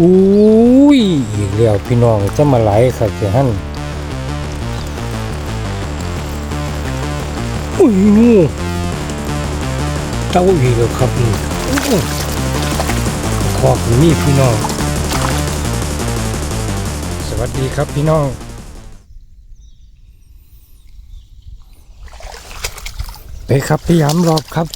อุ้ยอีกแล้วพี่น้องจะมาไหลครับเสียหันอุ้ยงูเต้าอีกแล้วครับนี่ขอบมีพี่น้อง สวัสดีครับพี่น้องไปครับพยายามรอบครับ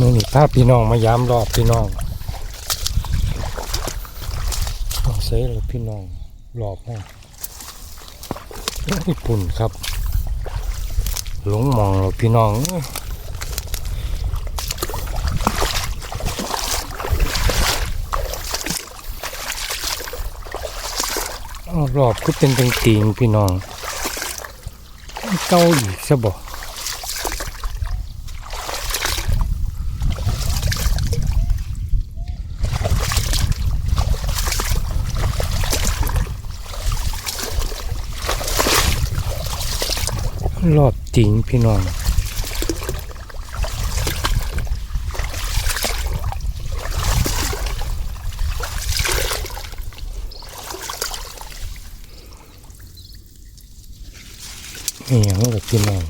มื่อนี้พาพี่น้องมายามรอบพี่น้องเซ่เลยพี่น้องรอบห้องญี่ปุ่นครับ หลงมองเราพี่น้องเอ้ยอ้าวรอบก็เป็นตังตีงพี่น้องเก้าอีกซะบ่ รอบจริงพี่น้องนี่ยังกับพี่น้อง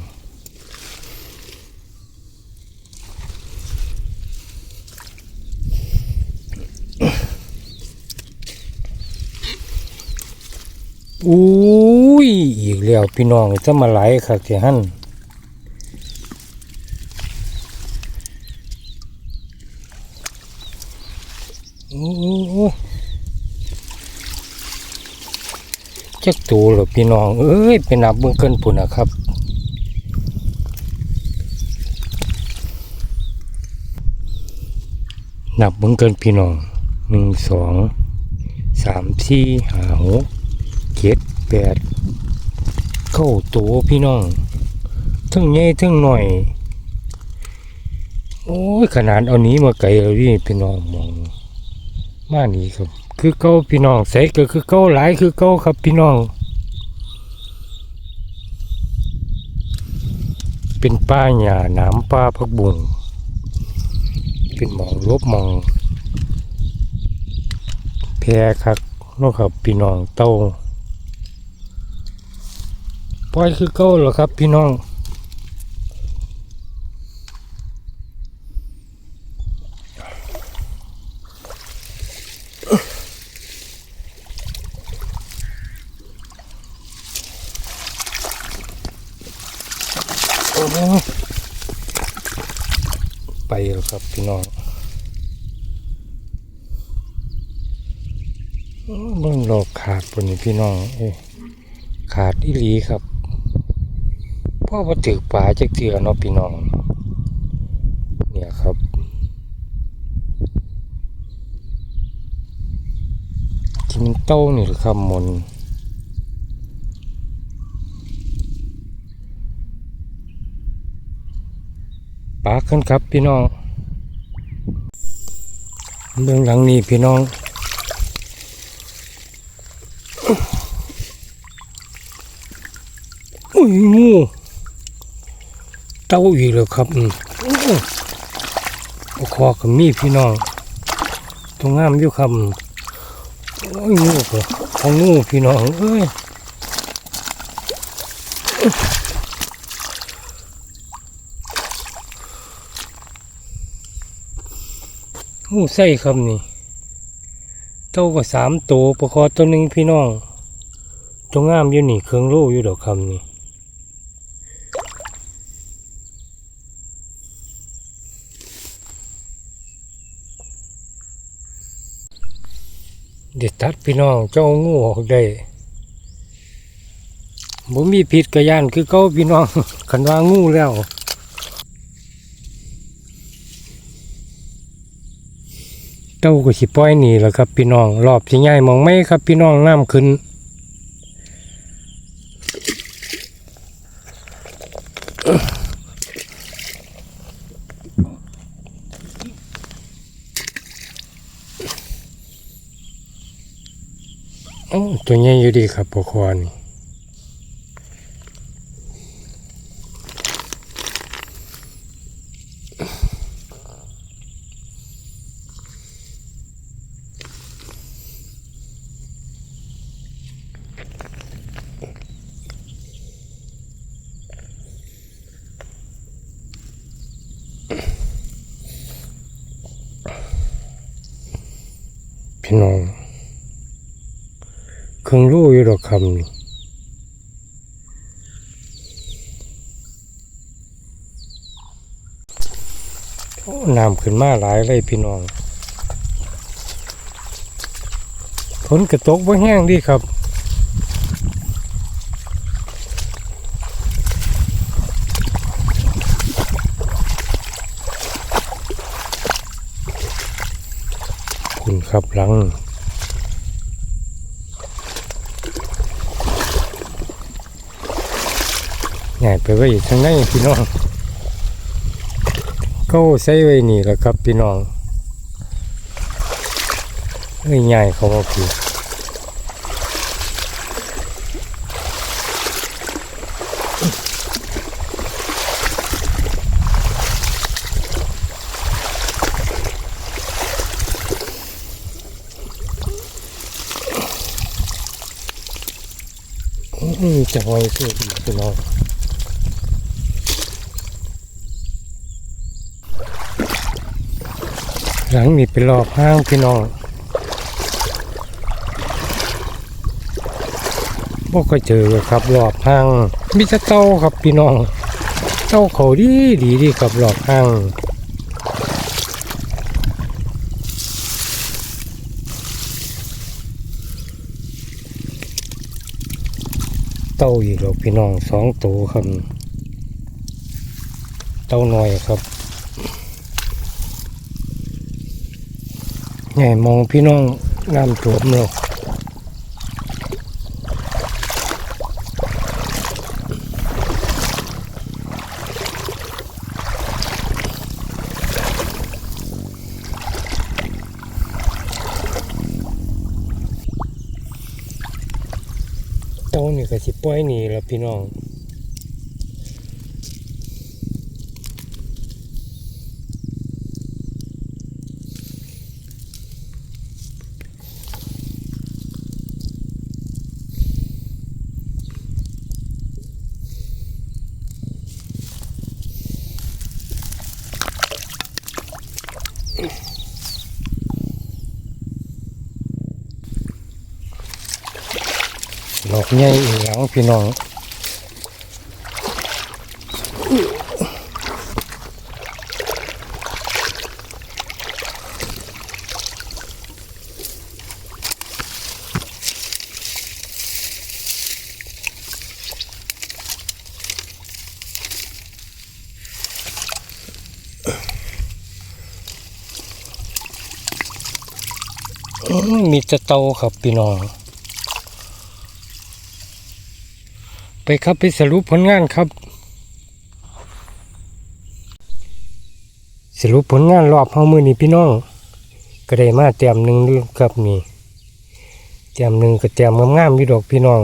อุ้ อีกแล้วพี่น้องจะมาไหลคักเสียหันโอ้โอ้จักตัวหรอพี่น้อง เอ้ยเป็นนับเบื้องเกินปุ่นนะครับนับเบื้องเกินพี่น้องหนึ่งสองสามสี่ห้าหกเจ็ดแปด เข้าตัวพี่น้องทั้งใหญ่ทั้งหน่อย โอ้ยขนาดเอานี้มาไกลเอาดิพี่น้องมองมานี่ครับ คือเก้าพี่น้องใส่ก็คือเก้าหลายคือเก้าครับพี่น้อง เป็นป้าหญ้าหนามป้าพักบุงเป็นหมองลบหมองแพรคักเนาะครับพี่น้องเต้า ล่อยคือเก้าเหรอครับพี่น้องไปแล้วครับพี่น้องเบิ่งหลอกขาดปนนี้พี่น้องเอ้ขาดอีหลีครับ พ่อมาถือปลาจักเถื่อเนาะพี่น้อง เนี่ยครับกินเต้านี่แหละครับมนปลาขึ้นครับพี่น้องเบื้องหลังนี้พี่น้องอุ้ยงู เต้าอีกแล้วครับอืมอื้อเอาคอกับมีพี่น้องตรงงามอยู่ครับโอ้ยงูก็ของงูพี่น้องเอ้ยงูใส่ครับนี่เต้าก็สามตัวประคอตัวหนึ่งพี่น้องตรงงามอยู่นี่เครื่องโล่อยู่ดอกคำนี่ เด็ดตัดพี่น้องเจ้างูออกได้ผมมีผิดกระยานคือเก้าพี่น้องขันว่างูแล้วเต้าก็สิปล่อยหนีแหล้วครับพี่น้อง รอบสิใหญ่มองไม่ครับพี่น้องน้ำขึ้นโตัวนี้อยู่ดีครับปกคอนพี่น้อง เครื่องรู้อยู่ดอกคำนี่น้ำขึ้นมาหลายเลยพี่น้องฝนกระตกว่าแห้งดีครับคุณครับหลัง ใหญ่ไปไว้อีกทางไหนพี่น้องก็ใส่ไว้นี่แหละครับพี่น้องเอ้ยใหญ่เขามาพี่อืมจะไว้เพื่อพี่น้อง หลังนี่เป็นรอบห้างพี่น้องบ่ก็เจอครับรอบห้างมีแต่เต้าครับพี่น้องเต้าเขาดีดีดีครับรอบห้างเต้าอีกแล้วพี่น้องสองตัวครับ เต้าน้อยครับ ใหญ่มองพี่น้องน้ำท่วมเราเต้านี่ก็สิปล่อยนีแล้วพี่น้อง ใหญ่อีกหลังพี่น้องมีแตะเตาครับพี่น้อง ไปครับไปสรุปผลงานครับ สรุปผลงานรอบเฮามือนี้พี่น้องก็ได้มาเตรียมหนึ่งครับนี่เตรียมหนึ่งก็เตรียมงามๆอยู่ดอกพี่น้อง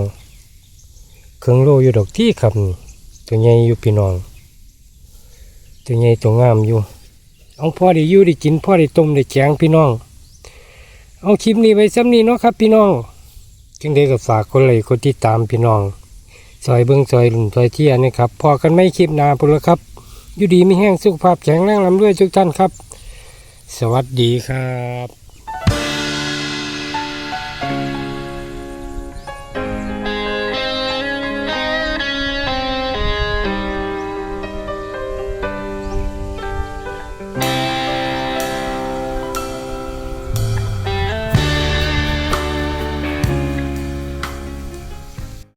เครื่องโลอยู่ดอกที่ครับนี่ตัวใหญ่อยู่พี่น้อง ตัวใหญ่ตัวงามอยู่เอาพ่อได้ยู่ได้กินพ่อได้ต้มได้แกงพี่น้อง เอาคลิปนี้ไว้ซ้ำนี้เนาะครับพี่น้องจึงได้ก็ฝากคนเลยคนที่ตามพี่น้อง ซอยเบิ้งซอยหลุนซอยเที่ยนะครับพอกันไม่คลิปนาพุ่นละครับ อยู่ดีไม่แห้งสุขภาพแข็งแรงลำด้วยทุกท่านครับ สวัสดีครับ